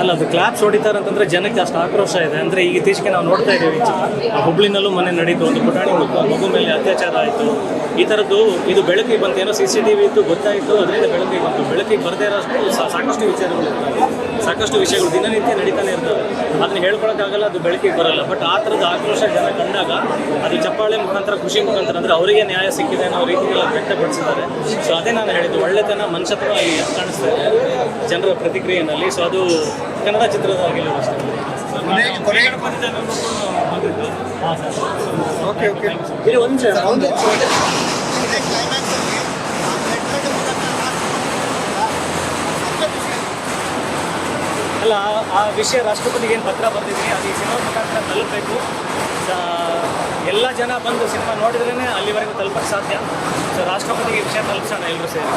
ಅಲ್ಲ, ಅದು ಕ್ಲಾಪ್ಸ್ ಹೊಡಿತಾರೆ ಅಂತಂದ್ರೆ ಜನಕ್ಕೆ ಅಷ್ಟು ಆಕ್ರೋಶ ಇದೆ. ಅಂದ್ರೆ ಈಗ ಇತ್ತೀಚೆಗೆ ನಾವು ನೋಡ್ತಾ ಇದ್ದೀವಿ ಆ ಹುಬ್ಳಿನಲ್ಲೂ ಮನೆ ನಡೀತು ಒಂದು ಪುಟಾಣಿ ಮಗು ಮಗು ಮೇಲೆ ಅತ್ಯಾಚಾರ ಆಯಿತು. ಈ ಥರದ್ದು ಇದು ಬೆಳಕಿಗೆ ಬಂತು ಏನೋ ಸಿ ಸಿ ಟಿ ಇತ್ತು, ಗೊತ್ತಾಯಿತು. ಅದರಿಂದ ಬೆಳಕಿಗೆ ಬಂತು. ಬೆಳಕಿಗೆ ಬರದೇ ಇರೋಷ್ಟು ಸಾಕಷ್ಟು ವಿಚಾರಗಳು ಇರ್ತವೆ. ಸಾಕಷ್ಟು ವಿಷಯಗಳು ದಿನನಿತ್ಯ ನಡೀತಾನೆ ಇರ್ತವೆ. ಅದನ್ನ ಹೇಳ್ಕೊಳಕ್ಕಾಗಲ್ಲ ಅದು ಬೆಳಕಿಗೆ ಬರಲ್ಲ. ಬಟ್ ಆ ಥರದ ಆಕ್ರೋಶ ಜನ ಕಂಡಾಗ ಅದು ಚಪ್ಪಾಳೆ ಮುಖಾಂತರ ಖುಷಿ ಮುಖಾಂತರ ಅಂದ್ರೆ ಅವರಿಗೆ ನ್ಯಾಯ ಸಿಕ್ಕಿದೆ ಅನ್ನೋ ರೀತಿಯಲ್ಲಿ ವ್ಯಕ್ತಪಡಿಸಿದ್ದಾರೆ. ಸೊ ಅದೇ ನಾನು ಹೇಳಿದ್ದು ಒಳ್ಳೆತನ ಮನುಷ್ಯತ್ವ ಅಲ್ಲಿ ಕಾಣಿಸ್ತಾ ಇದೆ ಜನರ ಪ್ರತಿಕ್ರಿಯೆಯಲ್ಲಿ. ಸೊ ಅದು ಕನ್ನಡ ಚಿತ್ರದ ಅಷ್ಟೇ. ಹಾಂ ಸರ್ ಓಕೆ ಓಕೆ. ಒಂದು ನಿಮಿಷ ಒಂದು ಅಲ್ಲ, ಆ- ವಿಷಯ ರಾಷ್ಟ್ರಪತಿಗೆ ಏನು ಪತ್ರ ಬರ್ತಿದ್ದೀನಿ ಅದು ಈ ಸಿನಿಮಾ ಮುಖಾಂತರ ತಲುಪಬೇಕು. ಎಲ್ಲ ಜನ ಬಂದು ಸಿನಿಮಾ ನೋಡಿದ್ರೇ ಅಲ್ಲಿವರೆಗೂ ತಲುಪಕ್ಕೆ ಸಾಧ್ಯ. ಸೊ ರಾಷ್ಟ್ರಪತಿಗೆ ವಿಷಯ ತಲುಪಿಸೋಣ ಎಲ್ಲರೂ ಸೇರಿ.